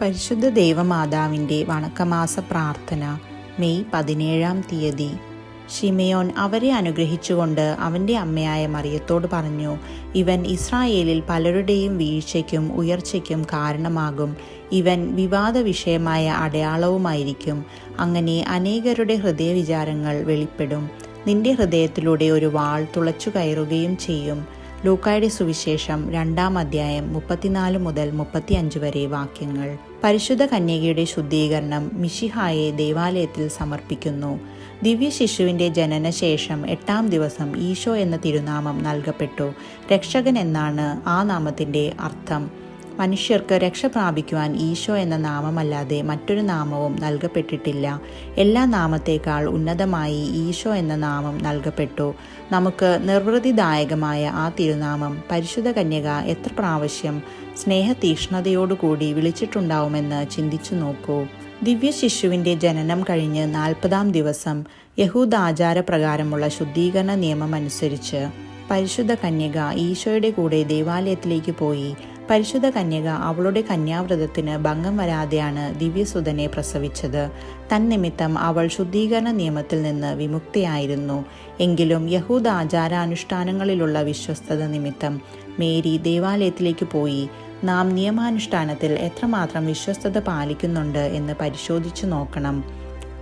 പരിശുദ്ധ ദേവമാതാവിന്റെ വണക്കമാസ പ്രാർത്ഥന മെയ് പതിനേഴാം തീയതി. ഷിമയോൻ അവരെ അനുഗ്രഹിച്ചുകൊണ്ട് അവന്റെ അമ്മയായ മറിയത്തോട് പറഞ്ഞു ഇവൻ ഇസ്രായേലിൽ പലരുടെയും വീഴ്ചയ്ക്കും ഉയർച്ചയ്ക്കും കാരണമാകും. ഇവൻ വിവാദ വിഷയമായ അടയാളവുമായിരിക്കും. അങ്ങനെ അനേകരുടെ ഹൃദയവിചാരങ്ങൾ വെളിപ്പെടും. നിന്റെ ഹൃദയത്തിലൂടെ ഒരു വാൾ തുളച്ചു കയറുകയും ചെയ്യും. ലൂക്കായുടെ സുവിശേഷം രണ്ടാം അധ്യായം മുപ്പത്തിനാല് മുതൽ മുപ്പത്തിയഞ്ച് വരെ വാക്യങ്ങൾ. പരിശുദ്ധ കന്യകയുടെ ശുദ്ധീകരണം മിഷിഹായെ ദേവാലയത്തിൽ സമർപ്പിക്കുന്നു. ദിവ്യ ശിശുവിന്റെ ജനനശേഷം എട്ടാം ദിവസം ഈശോ എന്ന തിരുനാമം നൽകപ്പെട്ടു. രക്ഷകൻ എന്നാണ് ആ നാമത്തിന്റെ അർത്ഥം. മനുഷ്യർക്ക് രക്ഷ പ്രാപിക്കുവാൻ ഈശോ എന്ന നാമമല്ലാതെ മറ്റൊരു നാമവും നൽകപ്പെട്ടിട്ടില്ല. എല്ലാ നാമത്തേക്കാൾ ഉന്നതമായി ഈശോ എന്ന നാമം നൽകപ്പെട്ടു. നമുക്ക് നിർവൃതിദായകമായ ആ തിരുനാമം പരിശുദ്ധ കന്യക എത്ര പ്രാവശ്യം സ്നേഹതീക്ഷ്ണതയോടുകൂടി വിളിച്ചിട്ടുണ്ടാവുമെന്ന് ചിന്തിച്ചു നോക്കൂ. ദിവ്യ ശിശുവിന്റെ ജനനം കഴിഞ്ഞ് നാൽപ്പതാം ദിവസം യഹൂദ ആചാരപ്രകാരമുള്ള ശുദ്ധീകരണ നിയമം അനുസരിച്ച് പരിശുദ്ധ കന്യക ഈശോയുടെ കൂടെ ദേവാലയത്തിലേക്ക് പോയി പരിശുദ്ധ കന്യക അവളുടെ കന്യാവ്രതത്തിന് ഭംഗം വരാതെയാണ് ദിവ്യസുതനെ പ്രസവിച്ചത്. തന്നിമിത്തം അവൾ ശുദ്ധീകരണ നിയമത്തിൽ നിന്ന് വിമുക്തിയായിരുന്നു. എങ്കിലും യഹൂദ ആചാരാനുഷ്ഠാനങ്ങളിലുള്ള വിശ്വസ്തത നിമിത്തം മേരി ദേവാലയത്തിലേക്ക് പോയി. നാം നിയമാനുഷ്ഠാനത്തിൽ എത്രമാത്രം വിശ്വസ്തത പാലിക്കുന്നുണ്ട് എന്ന് പരിശോധിച്ചു നോക്കണം.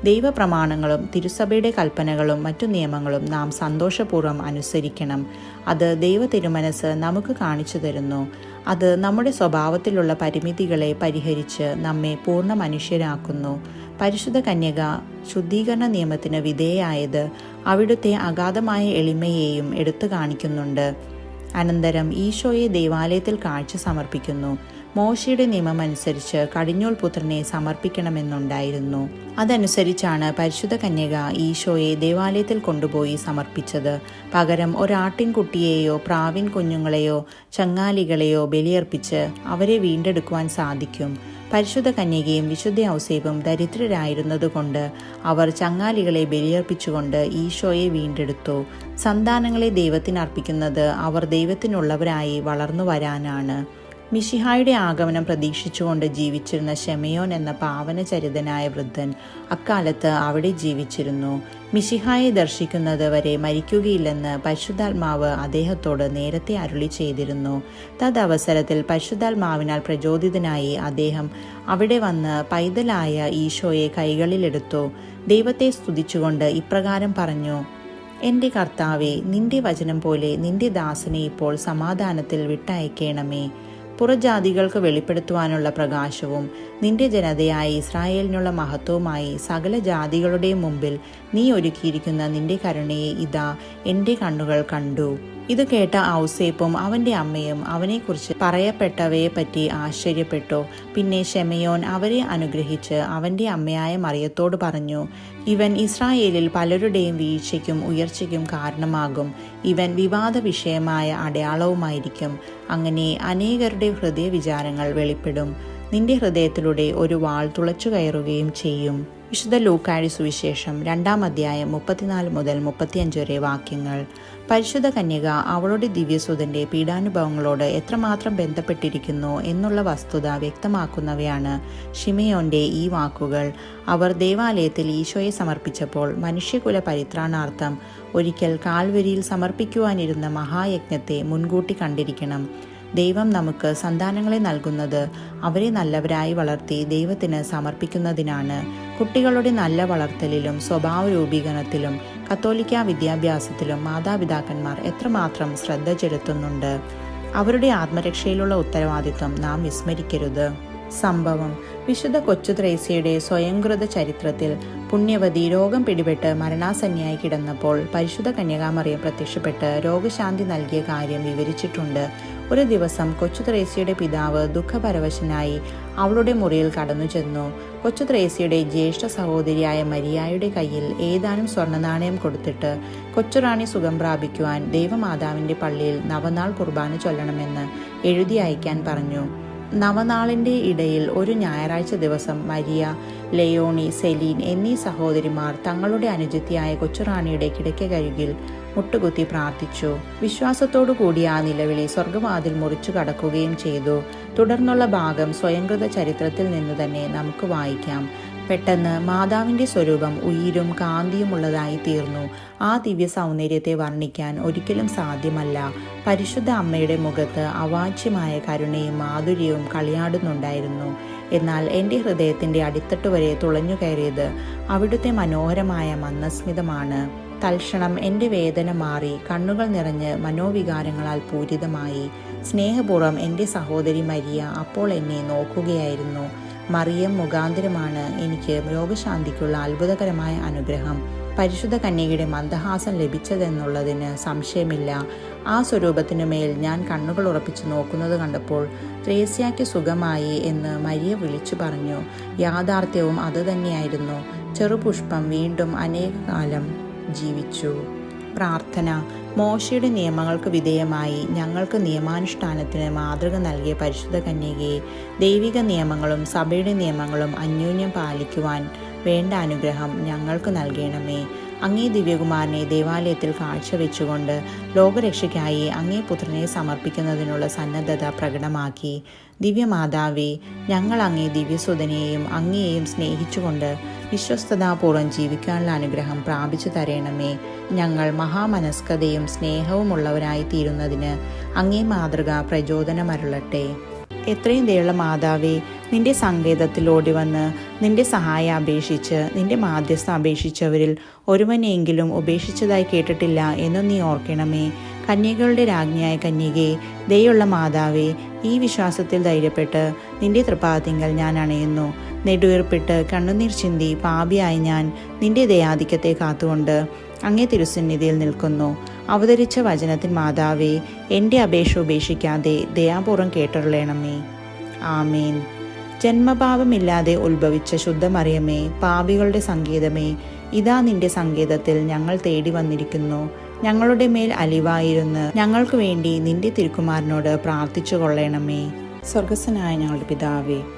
ദൈവപ്രമാണങ്ങളും തിരുസഭയുടെ കൽപ്പനകളും മറ്റു നിയമങ്ങളും നാം സന്തോഷപൂർവം അനുസരിക്കണം. അത് ദൈവ തിരുമനസ് നമുക്ക് കാണിച്ചു തരുന്നു. അത് നമ്മുടെ സ്വഭാവത്തിലുള്ള പരിമിതികളെ പരിഹരിച്ച് നമ്മെ പൂർണ മനുഷ്യരാക്കുന്നു. പരിശുദ്ധ കന്യക ശുദ്ധീകരണ നിയമത്തിന് വിധേയായത് അവിടുത്തെ അഗാധമായ എളിമയെയും എടുത്തു കാണിക്കുന്നുണ്ട്. അനന്തരം ഈശോയെ ദേവാലയത്തിൽ കാഴ്ച സമർപ്പിക്കുന്നു. മോശയുടെ നിയമമനുസരിച്ച് കടിഞ്ഞൂൽ പുത്രനെ സമർപ്പിക്കണമെന്നുണ്ടായിരുന്നു. അതനുസരിച്ചാണ് പരിശുദ്ധ കന്യക ഈശോയെ ദേവാലയത്തിൽ കൊണ്ടുപോയി സമർപ്പിച്ചത്. പകരം ഒരാട്ടിൻകുട്ടിയെയോ പ്രാവിൻ കുഞ്ഞുങ്ങളെയോ ചങ്ങാലികളെയോ ബലിയർപ്പിച്ച് അവരെ വീണ്ടെടുക്കുവാൻ സാധിക്കും. പരിശുദ്ധ കന്യകയും വിശുദ്ധ ഔസേപും ദരിദ്രരായിരുന്നതുകൊണ്ട് അവർ ചങ്ങാലികളെ ബലിയർപ്പിച്ചുകൊണ്ട് ഈശോയെ വീണ്ടെടുത്തു. സന്താനങ്ങളെ ദൈവത്തിനർപ്പിക്കുന്നത് അവർ ദൈവത്തിനുള്ളവരായി വളർന്നു വരാനാണ് മിഷിഹായുടെ ആഗമനം പ്രതീക്ഷിച്ചുകൊണ്ട് ജീവിച്ചിരുന്ന ഷെമയോൻ എന്ന പാവനചരിതനായ വൃദ്ധൻ അക്കാലത്ത് അവിടെ ജീവിച്ചിരുന്നു. മിഷിഹായെ ദർശിക്കുന്നത് വരെ മരിക്കുകയില്ലെന്ന് പരിശുദ്ധാത്മാവ് അദ്ദേഹത്തോട് നേരത്തെ അരുളി ചെയ്തിരുന്നു. തദവസരത്തിൽ പരിശുദ്ധാത്മാവിനാൽ പ്രചോദിതനായി അദ്ദേഹം അവിടെ വന്ന് പൈതലായ ഈശോയെ കൈകളിലെടുത്തു. ദൈവത്തെ സ്തുതിച്ചുകൊണ്ട് ഇപ്രകാരം പറഞ്ഞു എന്റെ കർത്താവെ നിന്റെ വചനം പോലെ നിന്റെ ദാസനെ ഇപ്പോൾ സമാധാനത്തിൽ വിട്ടയക്കണമേ. പുറജാതികൾക്ക് വെളിപ്പെടുത്തുവാനുള്ള പ്രകാശവും നിന്റെ ജനതയായ ഇസ്രായേലിനുള്ള മഹത്വവുമായി സകല ജാതികളുടെയും മുമ്പിൽ നീ ഒരുക്കിയിരിക്കുന്ന നിന്റെ കരുണയെ ഇതാ എന്റെ കണ്ണുകൾ കണ്ടു. ഇത് കേട്ട ഔസേപ്പും അവന്റെ അമ്മയും അവനെക്കുറിച്ച് പറയപ്പെട്ടവയെ പറ്റി ആശ്ചര്യപ്പെട്ടു. പിന്നെ ഷെമയോൻ അവരെ അനുഗ്രഹിച്ച് അവന്റെ അമ്മയായ മറിയത്തോട് പറഞ്ഞു ഇവൻ ഇസ്രായേലിൽ പലരുടെയും വീഴ്ചയ്ക്കും ഉയർച്ചയ്ക്കും കാരണമാകും. ഇവൻ വിവാദ വിഷയമായ അടയാളവുമായിരിക്കും. അങ്ങനെ അനേകരുടെ ഹൃദയ വിചാരങ്ങൾ വെളിപ്പെടും. നിന്റെ ഹൃദയത്തിലൂടെ ഒരു വാൾ തുളച്ചു കയറുകയും ചെയ്യും. വിശുദ്ധ ലൂക്കാഴി സുവിശേഷം രണ്ടാം അധ്യായം മുപ്പത്തിനാല് മുതൽ മുപ്പത്തിയഞ്ച് വരെ വാക്യങ്ങൾ. പരിശുദ്ധ കന്യക അവളുടെ ദിവ്യസുതന്റെ പീഡാനുഭവങ്ങളോട് എത്രമാത്രം ബന്ധപ്പെട്ടിരിക്കുന്നു എന്നുള്ള വസ്തുത വ്യക്തമാക്കുന്നവയാണ് ഷിമയോന്റെ ഈ വാക്കുകൾ. അവർ ദേവാലയത്തിൽ ഈശോയെ സമർപ്പിച്ചപ്പോൾ മനുഷ്യകുല പരിത്രാണാർത്ഥം ഒരിക്കൽ കാൽവരിയിൽ സമർപ്പിക്കുവാനിരുന്ന മഹായജ്ഞത്തെ മുൻകൂട്ടി കണ്ടിരിക്കണം. ദൈവം നമുക്ക് സന്താനങ്ങളെ നൽകുന്നത് അവരെ നല്ലവരായി വളർത്തി ദൈവത്തിന് സമർപ്പിക്കുന്നതിനാണ്. കുട്ടികളുടെ നല്ല വളർത്തലിലും സ്വഭാവ രൂപീകരണത്തിലും കത്തോലിക്ക വിദ്യാഭ്യാസത്തിലും മാതാപിതാക്കന്മാർ എത്രമാത്രം ശ്രദ്ധ ചെലുത്തുന്നുണ്ട്. അവരുടെ ആത്മരക്ഷയിലുള്ള ഉത്തരവാദിത്വം നാം വിസ്മരിക്കരുത്. സംഭവം വിശുദ്ധ കൊച്ചു ത്രേസ്യയുടെ സ്വയംകൃത ചരിത്രത്തിൽ പുണ്യവതി രോഗം പിടിപെട്ട് മരണാസന്യായി കിടന്നപ്പോൾ പരിശുദ്ധ കന്യകാമറിയം പ്രത്യക്ഷപ്പെട്ട് രോഗശാന്തി നൽകിയ കാര്യം വിവരിച്ചിട്ടുണ്ട്. ഒരു ദിവസം കൊച്ചു ത്രേസ്യയുടെ പിതാവ് ദുഃഖപരവശനായി അവളുടെ മുറിയിൽ കടന്നു ചെന്നു. കൊച്ചു ത്രേസ്യയുടെ ജ്യേഷ്ഠ സഹോദരിയായ മരിയായുടെ കയ്യിൽ ഏതാനും സ്വർണനാണയം കൊടുത്തിട്ട് കൊച്ചുറാണി സുഖം പ്രാപിക്കുവാൻ ദൈവമാതാവിന്റെ പള്ളിയിൽ നവനാൾ കുർബാന ചൊല്ലണമെന്ന് എഴുതി അയക്കാൻ പറഞ്ഞു. നവനാളിന്റെ ഇടയിൽ ഒരു ഞായറാഴ്ച ദിവസം മരിയ ലയോണി സെലീൻ എന്നീ സഹോദരിമാർ തങ്ങളുടെ അനുജത്തിയായ കൊച്ചുറാണിയുടെ കിടക്കകരികിൽ മുട്ടുകുത്തി പ്രാർത്ഥിച്ചു. വിശ്വാസത്തോടു കൂടി ആ നിലവിളി സ്വർഗവാതിൽ മുറിച്ചു കടക്കുകയും ചെയ്തു. തുടർന്നുള്ള ഭാഗം സ്വയംകൃത ചരിത്രത്തിൽ നിന്ന് തന്നെ നമുക്ക് വായിക്കാം. പെട്ടെന്ന് മാതാവിന്റെ സ്വരൂപം ഉയിരും കാന്തിയുമുള്ളതായി തീർന്നു. ആ ദിവ്യ സൗന്ദര്യത്തെ വർണിക്കാൻ ഒരിക്കലും സാധ്യമല്ല. പരിശുദ്ധ അമ്മയുടെ മുഖത്ത് അവാച്യമായ കരുണയും മാധുര്യവും കളിയാടുന്നുണ്ടായിരുന്നു. എന്നാൽ എന്റെ ഹൃദയത്തിന്റെ അടിത്തട്ട് വരെ തുളഞ്ഞു കയറിയത് അവിടുത്തെ മനോഹരമായ മന്ദസ്മിതമാണ്. തൽക്ഷണം എന്റെ വേദന മാറി കണ്ണുകൾ നിറഞ്ഞ് മനോവികാരങ്ങളാൽ പൂരിതമായി. സ്നേഹപൂർവം എന്റെ സഹോദരി മരിയ അപ്പോൾ എന്നെ നോക്കുകയായിരുന്നു. മറിയം മുഖാന്തരമാണ് എനിക്ക് രോഗശാന്തിക്കുള്ള അത്ഭുതകരമായ അനുഗ്രഹം. പരിശുദ്ധ കന്യകയുടെ മന്ദഹാസം ലഭിച്ചതെന്നുള്ളതിന് സംശയമില്ല. ആ സ്വരൂപത്തിനു മേൽ ഞാൻ കണ്ണുകൾ ഉറപ്പിച്ചു നോക്കുന്നത് കണ്ടപ്പോൾ ത്രേസ്യയ്ക്ക് സുഖമായി എന്ന് മരിയ വിളിച്ചു പറഞ്ഞു. യാഥാർത്ഥ്യവും അതുതന്നെയായിരുന്നു ചെറുപുഷ്പം വീണ്ടും അനേകകാലം ജീവിച്ചു. പ്രാർത്ഥന. മോശയുടെ നിയമങ്ങൾക്ക് വിധേയമായി. ഞങ്ങൾക്ക് നിയമാനുഷ്ഠാനത്തിന് മാതൃക നൽകിയ പരിശുദ്ധ കന്യകയെ ദൈവിക നിയമങ്ങളും സഭയുടെ നിയമങ്ങളും അന്യോന്യം പാലിക്കുവാൻ വേണ്ട അനുഗ്രഹം ഞങ്ങൾക്ക് നൽകണമേ. അങ്ങേ ദിവ്യകുമാരനെ ദേവാലയത്തിൽ കാഴ്ചവെച്ചുകൊണ്ട് ലോകരക്ഷയ്ക്കായി അങ്ങേ പുത്രനെ സമർപ്പിക്കുന്നതിനുള്ള സന്നദ്ധത പ്രകടമാക്കി. ദിവ്യമാതാവേ ഞങ്ങൾ അങ്ങേ ദിവ്യസുതനെയും അങ്ങയെയും സ്നേഹിച്ചുകൊണ്ട് വിശ്വസ്തതാപൂർവം ജീവിക്കാനുള്ള അനുഗ്രഹം പ്രാപിച്ചു തരണമേ. ഞങ്ങൾ മഹാമനസ്കതയും സ്നേഹവുമുള്ളവരായി തീരുന്നതിന് അങ്ങേ മാതൃക പ്രചോദനമരുളട്ടെ. എത്രയും ദയുള്ള മാതാവേ നിന്റെ സങ്കേതത്തിൽ ഓടി വന്ന് നിന്റെ സഹായം അപേക്ഷിച്ച് നിന്റെ മാധ്യസ്ഥ അപേക്ഷിച്ചവരിൽ ഒരുവനെയെങ്കിലും ഉപേക്ഷിച്ചതായി കേട്ടിട്ടില്ല എന്നും നീ ഓർക്കണമേ. കന്യകളുടെ രാജ്ഞിയായ കന്യകെ ദയുള്ള മാതാവേ ഈ വിശ്വാസത്തിൽ ധൈര്യപ്പെട്ട് നിന്റെ തൃപാതിങ്കൽ ഞാൻ അണയുന്നു. നെടുവീർപ്പിട്ട് കണ്ണുനീർ ചിന്തി പാപിയായി ഞാൻ നിന്റെ ദയാധിക്യത്തെ കാത്തുകൊണ്ട് അങ്ങേ തിരുസന്നിധിയിൽ നിൽക്കുന്നു. അവതരിച്ച വചനത്തിൻ മാതാവേ എന്റെ അപേക്ഷ ഉപേക്ഷിക്കാതെ ദയാപൂർവം കേട്ടറിയണമേ ആമേൻ. ജന്മഭാവമില്ലാതെ ഉത്ഭവിച്ച ശുദ്ധമറിയമേ പാപികളുടെ സംഗീതമേ ഇതാ നിന്റെ സംഗീതത്തിൽ ഞങ്ങൾ തേടി വന്നിരിക്കുന്നു. ഞങ്ങളുടെ മേൽ അലിവായിരുന്ന് ഞങ്ങൾക്ക് വേണ്ടി നിന്റെ തിരുക്കുമാരനോട് പ്രാർത്ഥിച്ചു കൊള്ളണമേ സ്വർഗസ്വനായ ഞങ്ങളുടെ പിതാവേ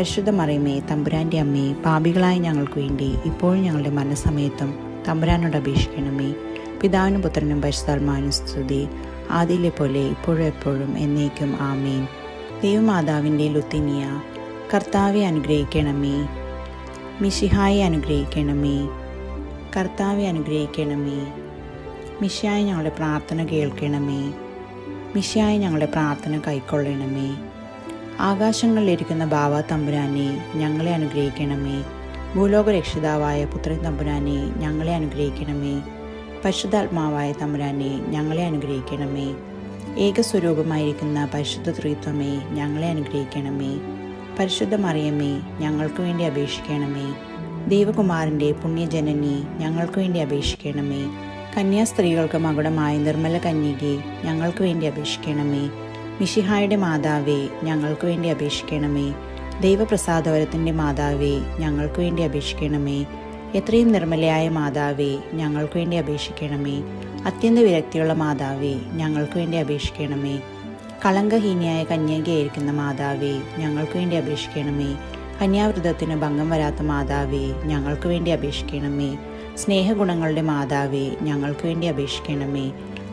പരിശുദ്ധ മറിയമേ തമ്പുരാന്റെ അമ്മേ പാപികളായ ഞങ്ങൾക്ക് വേണ്ടി ഇപ്പോഴും ഞങ്ങളുടെ മരണസമയത്തും തമ്പുരാനോട് അപേക്ഷിക്കണമേ. പിതാവിനും പുത്രനും പരിശുദ്ധാത്മാനും സ്തുതി. ആദിയിലെ പോലെ ഇപ്പോഴും എപ്പോഴും എന്നേക്കും ആമേൻ. ദൈവമാതാവിന്റെ ലുത്തിനിയ കർത്താവെ അനുഗ്രഹിക്കണമേ. മിഷിഹായെ അനുഗ്രഹിക്കണമേ. കർത്താവെ അനുഗ്രഹിക്കണമേ. മിഷായി ഞങ്ങളുടെ പ്രാർത്ഥന കേൾക്കണമേ. മിഷായി ഞങ്ങളുടെ പ്രാർത്ഥന കൈക്കൊള്ളണമേ. ആകാശങ്ങളിലിരിക്കുന്ന ബാവ തമ്പുരാനെ ഞങ്ങളെ അനുഗ്രഹിക്കണമേ. ഭൂലോക രക്ഷിതാവായ പുത്രൻ തമ്പുരാനെ ഞങ്ങളെ അനുഗ്രഹിക്കണമേ. പരിശുദ്ധാത്മാവായ തമ്പുരാനെ ഞങ്ങളെ അനുഗ്രഹിക്കണമേ. ഏകസ്വരൂപമായിരിക്കുന്ന പരിശുദ്ധ ത്രിത്വമേ ഞങ്ങളെ അനുഗ്രഹിക്കണമേ. പരിശുദ്ധ മറിയമ്മേ ഞങ്ങൾക്ക് വേണ്ടി അപേക്ഷിക്കണമേ. ദൈവകുമാരന്റെ പുണ്യജനനി ഞങ്ങൾക്ക് വേണ്ടി അപേക്ഷിക്കണമേ. കന്യാസ്ത്രീകൾക്ക് മകുടമായ നിർമ്മല കന്യകെ ഞങ്ങൾക്ക് വേണ്ടി അപേക്ഷിക്കണമേ. മിഷിഹായുടെ മാതാവേ ഞങ്ങൾക്ക് വേണ്ടി അപേക്ഷിക്കണമേ. ദൈവപ്രസാദവരത്തിന്റെ മാതാവേ ഞങ്ങൾക്ക് വേണ്ടി അപേക്ഷിക്കണമേ. എത്രയും നിർമ്മലയായ മാതാവേ ഞങ്ങൾക്ക് വേണ്ടി അപേക്ഷിക്കണമേ. അത്യന്ത വിരക്തിയുള്ള മാതാവേ ഞങ്ങൾക്ക് വേണ്ടി അപേക്ഷിക്കണമേ. കളങ്കഹീനിയായ കന്യകയായിരിക്കുന്ന മാതാവേ ഞങ്ങൾക്ക് വേണ്ടി അപേക്ഷിക്കണമേ. കന്യാവൃതത്തിന് ഭംഗം വരാത്ത മാതാവേ ഞങ്ങൾക്ക് വേണ്ടി അപേക്ഷിക്കണമേ. സ്നേഹഗുണങ്ങളുടെ മാതാവേ ഞങ്ങൾക്ക് വേണ്ടി അപേക്ഷിക്കണമേ.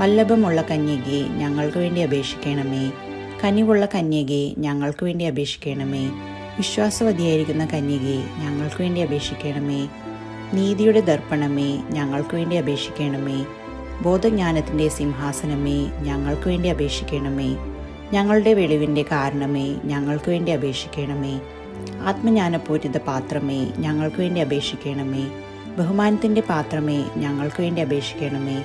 വല്ലഭമുള്ള കന്യകയെ ഞങ്ങൾക്ക് വേണ്ടി അപേക്ഷിക്കണമേ. കനിവുള്ള കന്യകയെ ഞങ്ങൾക്ക് വേണ്ടി അപേക്ഷിക്കണമേ. വിശ്വാസവതിയായിരിക്കുന്ന കന്യകയെ ഞങ്ങൾക്ക് വേണ്ടി അപേക്ഷിക്കണമേ. നീതിയുടെ ദർപ്പണമേ ഞങ്ങൾക്ക് വേണ്ടി അപേക്ഷിക്കണമേ. ബോധജ്ഞാനത്തിന്റെ സിംഹാസനമേ ഞങ്ങൾക്ക് വേണ്ടി അപേക്ഷിക്കണമേ. ഞങ്ങളുടെ വെളിവിന്റെ കാരണമേ ഞങ്ങൾക്ക് വേണ്ടി അപേക്ഷിക്കണമേ. ആത്മജ്ഞാനപൂരിത പാത്രമേ ഞങ്ങൾക്ക് വേണ്ടി അപേക്ഷിക്കണമേ. ബഹുമാനത്തിന്റെ പാത്രമേ ഞങ്ങൾക്ക് വേണ്ടി അപേക്ഷിക്കണമേ.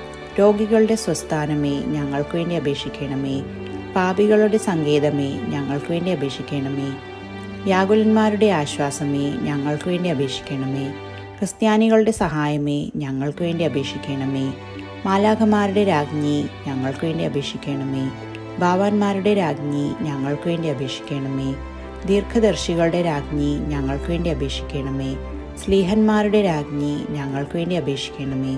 രോഗികളുടെ സ്വസ്ഥാനമേ ഞങ്ങൾക്ക് വേണ്ടി അപേക്ഷിക്കണമേ. പാപികളുടെ സങ്കേതമേ ഞങ്ങൾക്ക് വേണ്ടി അപേക്ഷിക്കണമേ. വ്യാകുലന്മാരുടെ ആശ്വാസമേ ഞങ്ങൾക്ക് വേണ്ടി അപേക്ഷിക്കണമേ. ക്രിസ്ത്യാനികളുടെ സഹായമേ ഞങ്ങൾക്ക് വേണ്ടി അപേക്ഷിക്കണമേ. മാലാഖമാരുടെ രാജ്ഞി ഞങ്ങൾക്ക് വേണ്ടി അപേക്ഷിക്കണമേ. ഭാവാന്മാരുടെ രാജ്ഞി ഞങ്ങൾക്ക് വേണ്ടി അപേക്ഷിക്കണമേ. ദീർഘദർശികളുടെ രാജ്ഞി ഞങ്ങൾക്ക് വേണ്ടി അപേക്ഷിക്കണമേ. സ്ലീഹന്മാരുടെ രാജ്ഞി ഞങ്ങൾക്ക് വേണ്ടി അപേക്ഷിക്കണമേ.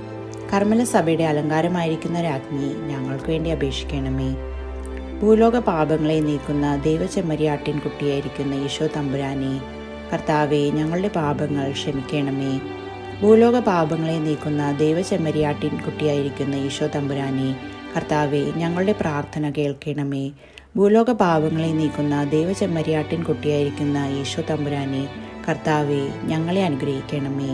കർമ്മല സഭയുടെ അലങ്കാരമായിരിക്കുന്ന രാജ്ഞി ഞങ്ങൾക്ക് വേണ്ടി അപേക്ഷിക്കണമേ. ഭൂലോക പാപങ്ങളെ നീക്കുന്ന ദൈവചെമ്മരിയാട്ടിൻ കുട്ടിയായിരിക്കുന്ന ഈശോ തമ്പുരാനെ കർത്താവെ ഞങ്ങളുടെ പാപങ്ങൾ ക്ഷമിക്കണമേ. ഭൂലോക പാപങ്ങളെ നീക്കുന്ന ദൈവചെമ്മരിയാട്ടിൻ കുട്ടിയായിരിക്കുന്ന ഈശോ തമ്പുരാനെ കർത്താവെ ഞങ്ങളുടെ പ്രാർത്ഥന കേൾക്കണമേ. ഭൂലോക പാപങ്ങളെ നീക്കുന്ന ദൈവചെമ്മരിയാട്ടിൻ കുട്ടിയായിരിക്കുന്ന ഈശോ തമ്പുരാനെ കർത്താവെ ഞങ്ങളെ അനുഗ്രഹിക്കണമേ.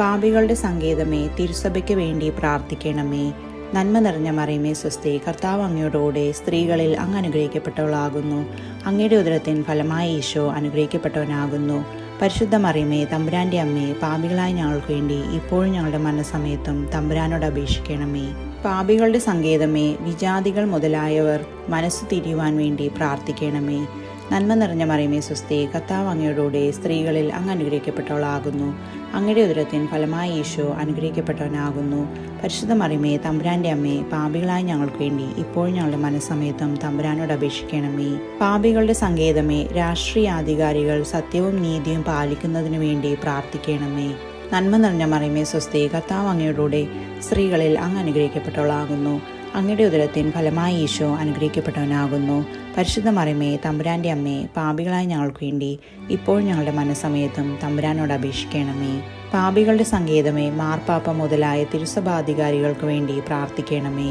പാപികളുടെ സങ്കേതമേ തിരുസഭയ്ക്ക് വേണ്ടി പ്രാർത്ഥിക്കണമേ. നന്മ നിറഞ്ഞ മറിയമേ സ്വസ്തി കർത്താവ് അങ്ങയോടുകൂടെ സ്ത്രീകളിൽ അങ്ങ് അനുഗ്രഹിക്കപ്പെട്ടവളാകുന്നു. അങ്ങയുടെ ഉദരത്തിൻ ഫലമായ ഈശോ അനുഗ്രഹിക്കപ്പെട്ടവനാകുന്നു. പരിശുദ്ധ മറിയമേ തമ്പുരാന്റെ അമ്മേ പാപികളായ ഞങ്ങൾക്ക് വേണ്ടി ഇപ്പോഴും ഞങ്ങളുടെ മനസ്സമയത്തും തമ്പുരാനോട് അപേക്ഷിക്കണമേ. പാപികളുടെ സങ്കേതമേ വിജാതികൾ മുതലായവർ മനസ്സ് തിരിയുവാൻ വേണ്ടി പ്രാർത്ഥിക്കണമേ. നന്മ നിറഞ്ഞ മറിയമേ സ്വസ്തി കർത്താവ് അങ്ങയോടുകൂടെ സ്ത്രീകളിൽ അങ്ങ് അനുഗ്രഹിക്കപ്പെട്ടവളാകുന്നു. അങ്ങയുടെ ഉദരത്തിൻ ഫലമായി ഈശോ അനുഗ്രഹിക്കപ്പെട്ടവനാകുന്നു. പരിശുദ്ധ മറിമേ തമ്പുരാന്റെ അമ്മേ പാപികളായ ഞങ്ങൾക്ക് വേണ്ടി ഇപ്പോൾ ഞങ്ങളുടെ മനസ്സമയത്തും തമ്പുരാനോട് അപേക്ഷിക്കണമേ. പാപികളുടെ സങ്കേതമേ രാഷ്ട്രീയ അധികാരികൾ സത്യവും നീതിയും പാലിക്കുന്നതിനു വേണ്ടി പ്രാർത്ഥിക്കണമേ. നന്മ നിറഞ്ഞ മറിമേ സ്വസ്തി കർത്താവ് അങ്ങയോടുകൂടെ സ്ത്രീകളിൽ അങ്ങ് അനുഗ്രഹിക്കപ്പെട്ടവളാകുന്നു. അങ്ങയുടെ ഉദരത്തിൻ ഫലമായി ഈശോ അനുഗ്രഹിക്കപ്പെട്ടവനാകുന്നു. പരിശുദ്ധ മറിമേ തമ്പുരാന്റെ അമ്മേ പാപികളായ ഞങ്ങൾക്ക് വേണ്ടി ഇപ്പോൾ ഞങ്ങളുടെ മനസ്സമയത്തും തമ്പുരാനോട് അപേക്ഷിക്കണമേ. പാപികളുടെ സങ്കേതമേ മാർപ്പാപ്പ മുതലായ തിരുസഭാധികാരികൾക്ക് വേണ്ടി പ്രാർത്ഥിക്കണമേ.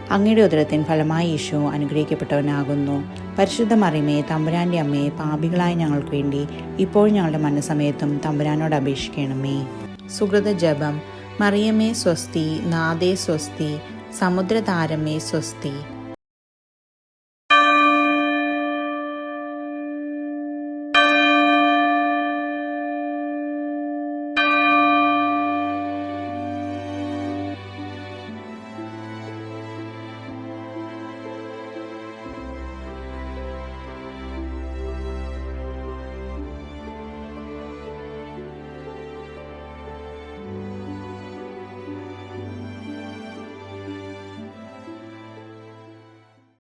അങ്ങയുടെ ഉദരത്തിൻ ഫലമായി യേശു അനുഗ്രഹിക്കപ്പെട്ടവനാകുന്നു. പരിശുദ്ധ മറിമേ തമ്പുരാന്റെ അമ്മയെ പാപികളായ ഞങ്ങൾക്ക് വേണ്ടി ഇപ്പോൾ ഞങ്ങളുടെ മനസ്സമയത്തും തമ്പുരാനോട് അപേക്ഷിക്കണമേ. സുഹൃത ജപം മറിയമേ സ്വസ്തി നാദേ സ്വസ്തി സമുദ്രതാരമേ സ്വസ്തി.